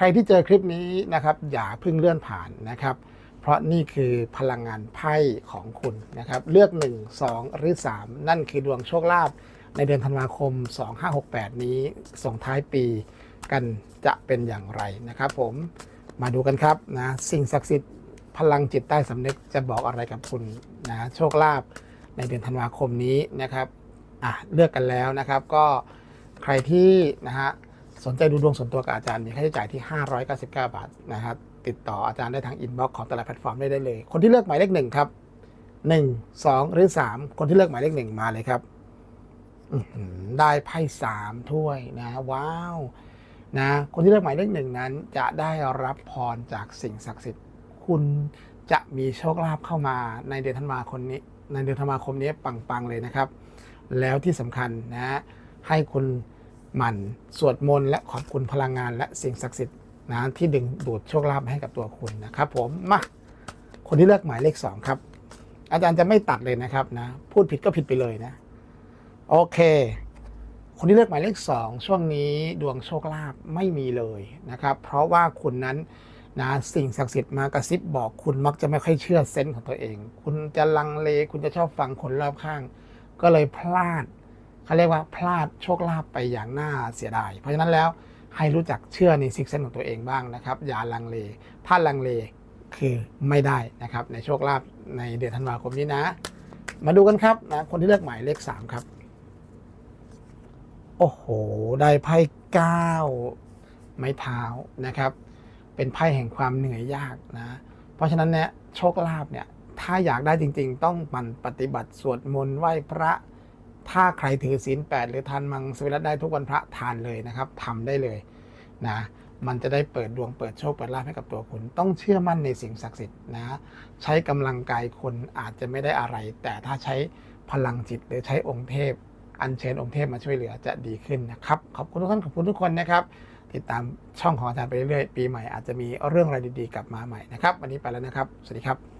ใครที่เจอคลิปนี้นะครับ อย่าเพิ่งเลื่อนผ่านนะครับ เพราะนี่คือพลังงานไพ่ของคุณนะครับ เลือก 1 2 หรือ 3 นั่นคือดวงโชคลาภในเดือนธันวาคม 2568 นี้ส่งท้ายปีกันจะเป็นอย่างไรนะครับผมมาดูกันครับนะสิ่งศักดิ์สิทธิ์พลังจิตใต้สำนึกจะบอกอะไรกับคุณนะโชคลาภในเดือนธันวาคมนี้นะครับอะเลือกกันแล้วนะครับ ก็ใครที่นะฮะ สนใจดูดวงส่วนตัวกับอาจารย์มีค่าใช้จ่ายที่ 599 บาทนะครับ ติดต่ออาจารย์ได้ทางอินบ็อกซ์ของแต่ละแพลตฟอร์มได้ได้เลย คนที่เลือกหมายเลขหนึ่งครับหนึ่งสองหรือสามคนที่เลือกหมายเลขหนึ่งมาเลยครับได้ไพ่สามถ้วยนะว้าวนะคนที่เลือกหมายเลขหนึ่งนั้น จะได้รับพรจากสิ่งศักดิ์สิทธิ์ คุณจะมีโชคลาภเข้ามาในเดือนธันวาคมนี้ในเดือนธันวาคมนี้ปังๆเลยนะครับ แล้วที่สำคัญนะให้คุณ มันสวดมนต์และขอบคุณพลังงานและสิ่งศักดิ์สิทธิ์นะที่ดึงดูดโชคลาภมาให้กับตัวคุณนะครับผมมาคนที่เลือกหมายเลขสองครับ อาจารย์จะไม่ตัดเลยนะครับนะ พูดผิดก็ผิดไปเลยนะ โอเค คนที่เลือกหมายเลขสองช่วงนี้ดวงโชคลาภไม่มีเลยนะครับ เพราะว่าคุณนั้นนะสิ่งศักดิ์สิทธิ์มากระซิบบอกคุณมักจะไม่ค่อยเชื่อเซนส์ของตัวเอง คุณจะลังเลคุณจะชอบฟังคนรอบข้าง ก็เลยพลาด เขาเรียกว่าพลาดโชคลาภไปอย่างน่าเสียดาย เพราะฉะนั้นแล้วให้รู้จักเชื่อในซิกเซนของตัวเองบ้างนะครับ อย่าลังเลถ้าลังเลคือไม่ได้นะครับ ในโชคลาภในเดือนธันวาคมนี้นะ มาดูกันครับนะคนที่เลือกหมายเลขสามครับ โอ้โห ได้ไพ่เก้าไม้เท้านะครับ เป็นไพ่แห่งความเหนื่อยยากนะ เพราะฉะนั้นเนี่ยโชคลาภเนี่ยถ้าอยากได้จริง ๆ ต้องมันปฏิบัติสวดมนต์ไหว้พระ ถ้าใครถือศีลแปดหรือทานมังสวิรัตได้ทุกวันพระทานเลยนะครับทำได้เลยนะมันจะได้เปิดดวงเปิดโชคเปิดลาภให้กับตัวคุณต้องเชื่อมั่นในสิ่งศักดิ์สิทธิ์นะใช้กำลังกายคนอาจจะไม่ได้อะไร แต่ถ้าใช้พลังจิตหรือใช้องค์เทพ อัญเชิญองค์เทพมาช่วยเหลือจะดีขึ้นนะครับขอบคุณทุกท่านขอบคุณทุกคนนะครับ ติดตามช่องของอาจารย์ไปเรื่อยๆปีใหม่อาจจะมีเรื่องอะไรดีๆกลับมาใหม่นะครับวันนี้ไปแล้วนะครับ สวัสดีครับ